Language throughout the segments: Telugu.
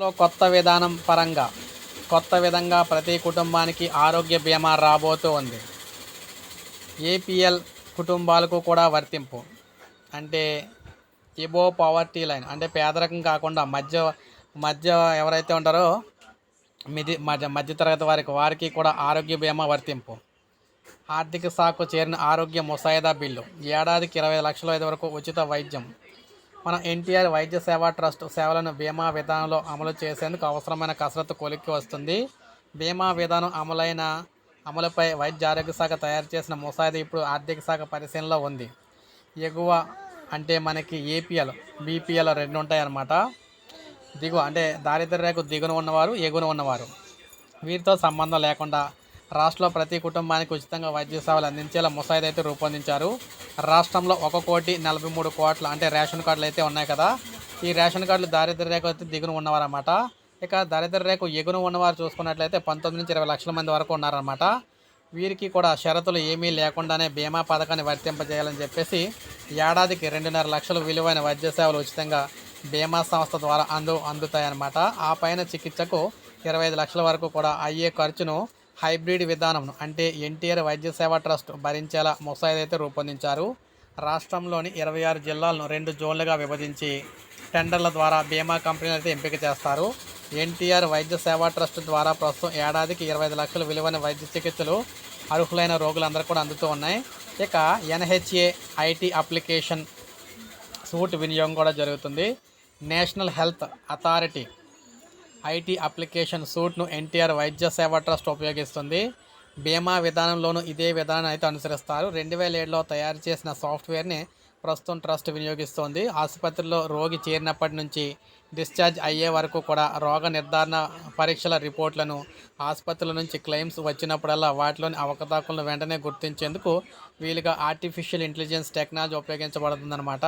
లో కొత్త విధానం పరంగా కొత్త విధంగా ప్రతి కుటుంబానికి ఆరోగ్య బీమా రాబోతూ ఉంది. ఏపీఎల్ కుటుంబాలకు కూడా వర్తింపు. అంటే ఎబో పవర్టీ లైన్ అంటే పేదరికం కాకుండా మధ్య మధ్య ఎవరైతే ఉంటారో మిది మధ్య మధ్యతరగతి వారికి వారికి కూడా ఆరోగ్య బీమా వర్తింపు. ఆర్థిక శాఖకు చేరిన ఆరోగ్య ముసాయిదా బిల్లు ఏడాదికి ఇరవై లక్షల ఐదు వరకు ఉచిత వైద్యం మన ఎన్టీఆర్ వైద్య సేవా ట్రస్ట్ సేవలను బీమా విధానంలో అమలు చేసేందుకు అవసరమైన కసరత్తు కొలిక్కి వస్తుంది. బీమా విధానం అమలైన అమలుపై వైద్య ఆరోగ్య శాఖ తయారు చేసిన ముసాయిదా ఇప్పుడు ఆర్థిక శాఖ పరిశీలనలో ఉంది. ఎగువ అంటే మనకి ఏపీఎల్ బీపీఎల్ రెండు ఉంటాయన్నమాట. దిగువ అంటే దారిద్ర్య రేఖ దిగున ఉన్నవారు ఎగున ఉన్నవారు. వీరితో సంబంధం లేకుండా రాష్ట్రంలో ప్రతి కుటుంబానికి ఉచితంగా వైద్య సేవలు అందించేలా ముసాయిదా అయితే రూపొందించారు. రాష్ట్రంలో ఒక కోటి నలభై మూడు కోట్ల అంటే రేషన్ కార్డులు అయితే ఉన్నాయి కదా. ఈ రేషన్ కార్డులు దారిద్ర రేఖ అయితే దిగున ఉన్నవారన్నమాట. ఇక దారిద్ర రేఖ ఎగున ఉన్నవారు చూసుకున్నట్లయితే పంతొమ్మిది నుంచి ఇరవై లక్షల మంది వరకు ఉన్నారన్నమాట. వీరికి కూడా షరతులు ఏమీ లేకుండానే బీమా పథకాన్ని వర్తింపజేయాలని చెప్పేసి ఏడాదికి రెండున్నర లక్షలు విలువైన వైద్య సేవలు ఉచితంగా బీమా సంస్థ ద్వారా అందు అందుతాయన్నమాట. ఆ పైన చికిత్సకు ఇరవై ఐదు లక్షల వరకు కూడా అయ్యే ఖర్చును హైబ్రిడ్ విధానం అంటే ఎన్టీఆర్ వైద్య సేవా ట్రస్ట్ భరించేలా ముసాయిదైతే అయితే రూపొందించారు. రాష్ట్రంలోని ఇరవై ఆరు జిల్లాలను రెండు జోన్లుగా విభజించి టెండర్ల ద్వారా బీమా కంపెనీలు అయితే ఎంపిక చేస్తారు. ఎన్టీఆర్ వైద్య సేవా ట్రస్ట్ ద్వారా ప్రస్తుతం ఏడాదికి ఇరవై ఐదు లక్షల విలువైన వైద్య చికిత్సలు అర్హులైన రోగులందరూ కూడా అందుతూ ఉన్నాయి. ఇక ఎన్హెచ్ఏ ఐటీ అప్లికేషన్ సూట్ వినియోగం కూడా జరుగుతుంది. National health authority IT application సూట్ను ఎన్టీఆర్ వైద్య సేవా ట్రస్ట్ ఉపయోగిస్తుంది. బీమా విధానంలోనూ ఇదే విధానాన్ని అయితే అనుసరిస్తారు. రెండు వేల ఏడులో తయారు చేసిన సాఫ్ట్వేర్ని ప్రస్తుతం ట్రస్ట్ వినియోగిస్తోంది. ఆసుపత్రిలో రోగి చేరినప్పటి నుంచి డిశ్చార్జ్ అయ్యే వరకు కూడా రోగ నిర్ధారణ పరీక్షల రిపోర్ట్లను ఆసుపత్రుల నుంచి క్లెయిమ్స్ వచ్చినప్పుడల్లా వాటిలోని అవకతవకలను వెంటనే గుర్తించేందుకు వీలుగా ఆర్టిఫిషియల్ ఇంటెలిజెన్స్ టెక్నాలజీ ఉపయోగించబడుతుందన్నమాట.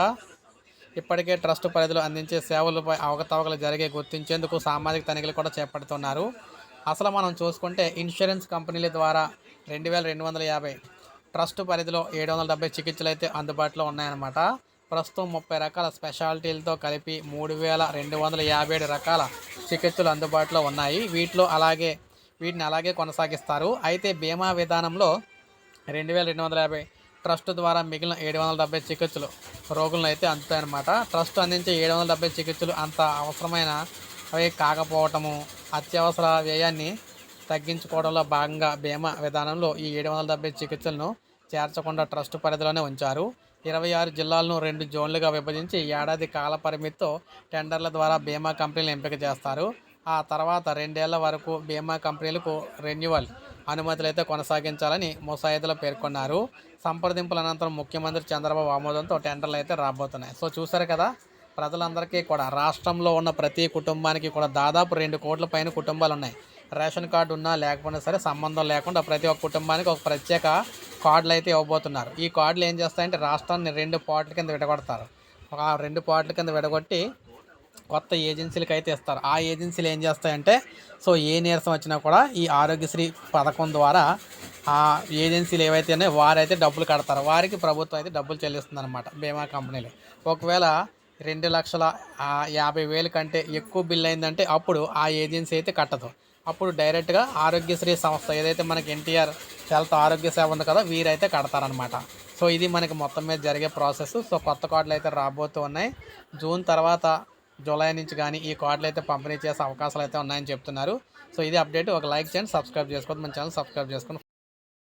ఇప్పటికే ట్రస్ట్ పరిధిలో అందించే సేవలపై అవకతవకలు జరిగే గుర్తించేందుకు సామాజిక తనిఖీలు కూడా చేపడుతున్నారు. అసలు మనం చూసుకుంటే ఇన్సూరెన్స్ కంపెనీల ద్వారా రెండు వేల రెండు వందల యాభై ట్రస్ట్ పరిధిలో ఏడు వందల డెబ్బై చికిత్సలు అయితే అందుబాటులో ఉన్నాయన్నమాట. ప్రస్తుతం ముప్పై రకాల స్పెషాలిటీలతో కలిపి మూడు వేల రెండు వందల యాభై ఏడు రకాల చికిత్సలు అందుబాటులో ఉన్నాయి. వీటిలో అలాగే వీటిని అలాగే కొనసాగిస్తారు. అయితే బీమా విధానంలో రెండు వేల రెండు వందల యాభై ట్రస్ట్ ద్వారా మిగిలిన ఏడు వందల డెబ్బై చికిత్సలు రోగులను అయితే అందుతాయన్నమాట. ట్రస్ట్ అందించే ఏడు వందల డెబ్బై చికిత్సలు అంత అవసరమైన అవి కాకపోవటము అత్యవసర వ్యయాన్ని తగ్గించుకోవడంలో భాగంగా బీమా విధానంలో ఈ ఏడు వందల డెబ్బై చికిత్సలను చేర్చకుండా ట్రస్ట్ పరిధిలోనే ఉంచారు. ఇరవై ఆరు జిల్లాలను రెండు జోన్లుగా విభజించి ఏడాది కాల పరిమితితో టెండర్ల ద్వారా బీమా కంపెనీలు ఎంపిక చేస్తారు. ఆ తర్వాత రెండేళ్ళ వరకు బీమా కంపెనీలకు రెన్యువల్ అనుమతులు అయితే కొనసాగించాలని ముసాయిదాలో పేర్కొన్నారు. సంప్రదింపుల అనంతరం ముఖ్యమంత్రి చంద్రబాబు ఆమోదంతో టెండర్లు అయితే రాబోతున్నాయి. సో చూసారు కదా ప్రజలందరికీ కూడా రాష్ట్రంలో ఉన్న ప్రతి కుటుంబానికి కూడా దాదాపు రెండు కోట్ల పైన కుటుంబాలు ఉన్నాయి. రేషన్ కార్డు ఉన్నా లేకపోయినా సరే సంబంధం లేకుండా ప్రతి ఒక్క కుటుంబానికి ఒక ప్రత్యేక కార్డులు అయితే ఇవ్వబోతున్నారు. ఈ కార్డులు ఏం చేస్తాయంటే రాష్ట్రాన్ని రెండు పార్ట్ల కింద విడగొడతారు. ఒక రెండు పార్ట్ల కింద విడగొట్టి కొత్త ఏజెన్సీలకు అయితే ఇస్తారు. ఆ ఏజెన్సీలు ఏం చేస్తాయంటే సో ఏ నీరసం వచ్చినా కూడా ఈ ఆరోగ్యశ్రీ పథకం ద్వారా ఆ ఏజెన్సీలు ఏవైతే ఉన్నాయో వారైతే డబ్బులు కడతారు. వారికి ప్రభుత్వం అయితే డబ్బులు చెల్లిస్తుంది అనమాట బీమా కంపెనీలు. ఒకవేళ రెండు లక్షల యాభై వేల కంటే ఎక్కువ బిల్ అయిందంటే అప్పుడు ఆ ఏజెన్సీ అయితే కట్టదు. అప్పుడు డైరెక్ట్గా ఆరోగ్యశ్రీ సంస్థ ఏదైతే మనకి ఎన్టీఆర్ హెల్త్ ఆరోగ్య సేవ ఉంది కదా వీరైతే కడతారనమాట సో ఇది మనకి మొత్తం మీద జరిగే ప్రాసెస్. సో కొత్త కార్డులు అయితే రాబోతూ ఉన్నాయి జూన్ తర్వాత జూలై నుంచి కానీ ఈ కార్డులు అయితే పంపిణీ చేసే అవకాశాలు అయితే ఉన్నాయని చెప్తున్నారు. సో ఇది అప్డేట్. ఒక లైక్ చేయండి సబ్స్క్రైబ్ చేసుకోండి మన ఛానల్ సబ్స్క్రైబ్ చేసుకొని